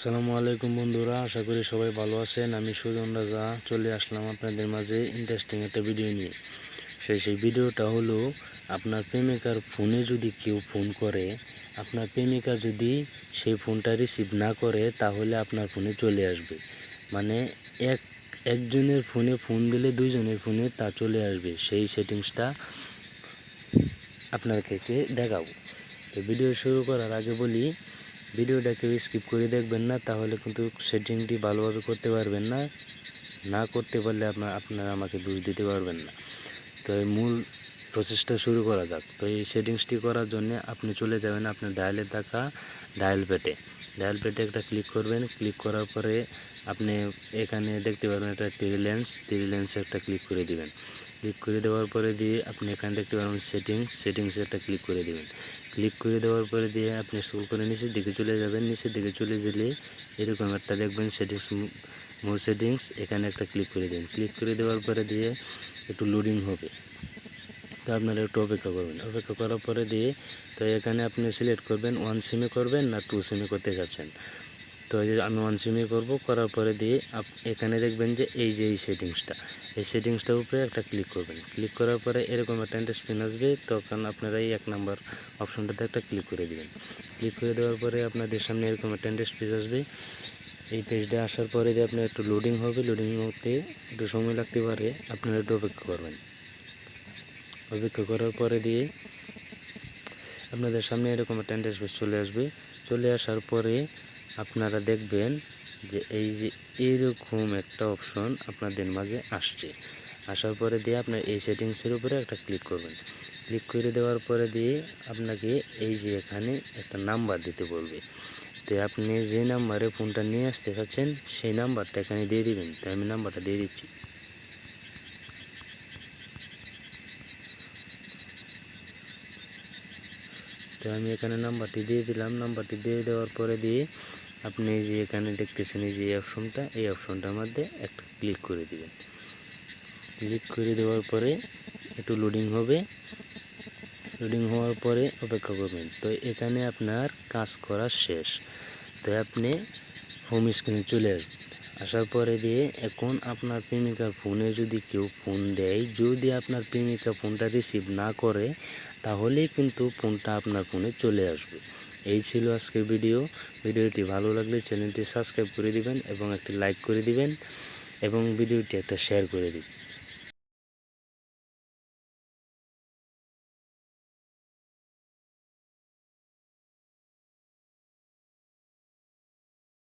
আসসালামু আলাইকুম বন্ধুরা, আশা করি সবাই ভালো আছেন। আমি সুজন রাজা, চলে আসলাম আপনাদের মাঝে ইন্টারেস্টিং একটা ভিডিও নিয়ে। সেই সেই ভিডিওটা হলো, আপনার প্রেমিকার ফোনে যদি কেউ ফোন করে, আপনার প্রেমিকা যদি সেই ফোনটা রিসিভ না করে, তাহলে আপনার ফোনে চলে আসবে। মানে এক, একজনের ফোনে ফোন দিলে দুইজনের ফোনে তা চলে আসবে। সেই সেটিংসটা আপনাদেরকে দেখাবো। তো ভিডিও শুরু করার আগে বলি ভিডিওটা কেউ স্কিপ করে দেখবেন না, তাহলে কিন্তু সেটিংটি ভালোভাবে করতে পারবেন না। না করতে পারলে আপনার আপনারা আমাকে দোষ দিতে পারবেন না। তো এই মূল প্রসেসটা শুরু করা যাক। তো এই সেটিংসটি করার জন্য আপনি চলে যাবেন আপনার ডায়ালে থাকা ডায়াল পেটে ডায়াল পেটে একটা ক্লিক করবেন। ক্লিক করার পরে আপনি এখানে দেখতে পারবেন একটা টেরি লেন্স টেরি লেন্সে একটা ক্লিক করে দিবেন। ক্লিক করে দেওয়ার পরে দিয়ে আপনি এখানে দেখতে পারবেন সেটিংস সেটিংসে একটা ক্লিক করে দিবেন। ক্লিক করে দেওয়ার পরে দিয়ে আপনি স্কুল করে নিচের দিকে চলে যাবেন। নিচের দিকে চলে গেলে এরকম একটা দেখবেন সেটিংস মোর সেটিংস এখানে একটা ক্লিক করে দিন। ক্লিক করে দেওয়ার পরে দিয়ে একটু লোডিং হবে। তো আপনারা একটু অপেক্ষা করবেন। অপেক্ষা করার পরে দিয়ে তো এখানে আপনি সিলেক্ট করবেন ওয়ান সিমে করবেন না টু সিমে করতে চাচ্ছেন তো এই যে আমি ওয়ান সিমে করব, করার পরে দিয়ে আপ- এখানে দেখবেন যে এই যে এই সেটিংসটা এই সেটিংসটার উপরে একটা ক্লিক করবেন। ক্লিক করার পরে এরকম একটা স্ক্রিন আসবে, তখন আপনারা এই এক নাম্বার অপশনটাতে একটা ক্লিক করে দেবেন। ক্লিক করে দেওয়ার পরে আপনাদের সামনে এরকম একটা পেজ আসবে। এই পেজটা আসার পরে যে আপনার একটু লোডিং হবে লোডিং হতে একটু সময় লাগতে পারে, আপনারা একটু অপেক্ষা করবেন। অপেক্ষা করার পরে দিয়ে আপনাদের সামনে এরকম একটা পেজ চলে আসবে। চলে আসার পরে আপনারা দেখবেন যে এই যে এরকম একটা অপশন আপনাদের মাঝে আসছে। আসার পরে দিয়ে আপনার এই সেটিংসের উপরে একটা ক্লিক করবেন। ক্লিক করে দেওয়ার পরে দিয়ে আপনাকে এই যে এখানে একটা নাম্বার দিতে বলবে। তো আপনি যে নাম্বারে ফোনটা নিয়ে আসতে চাচ্ছেন, সেই নাম্বারটা এখানে দিয়ে দিবেন। তো আমি নাম্বারটা দিয়ে দিচ্ছি। তো আমি এখানে নাম্বারটি দিয়ে দিলাম। নাম্বারটি দিয়ে দেওয়ার পরে দিয়ে আপনি যে এখানে দেখতেছেন এই যে অপশনটা, এই অপশনটার মধ্যে একটা ক্লিক করে দিবেন। ক্লিক করে দেওয়ার পরে একটু লোডিং হবে। লোডিং হওয়ার পরে অপেক্ষা করবেন। তো এখানে আপনার কাজ করা শেষ। তো আপনি হোম স্ক্রিনে চলে আসবেন। আসার পরে দিয়ে এখন আপনার প্রেমিকার ফোনে যদি কেউ ফোন দেয়, যদি আপনার প্রেমিকা ফোনটা রিসিভ না করে, তাহলেই কিন্তু ফোনটা আপনার ফোনে চলে আসবে। এই ছিল আজকের ভিডিও ভিডিওটি ভালো লাগলে চ্যানেলটি সাবস্ক্রাইব করে দিবেন এবং একটি লাইক করে দিবেন এবং ভিডিওটি একটা শেয়ার করে দিবেন।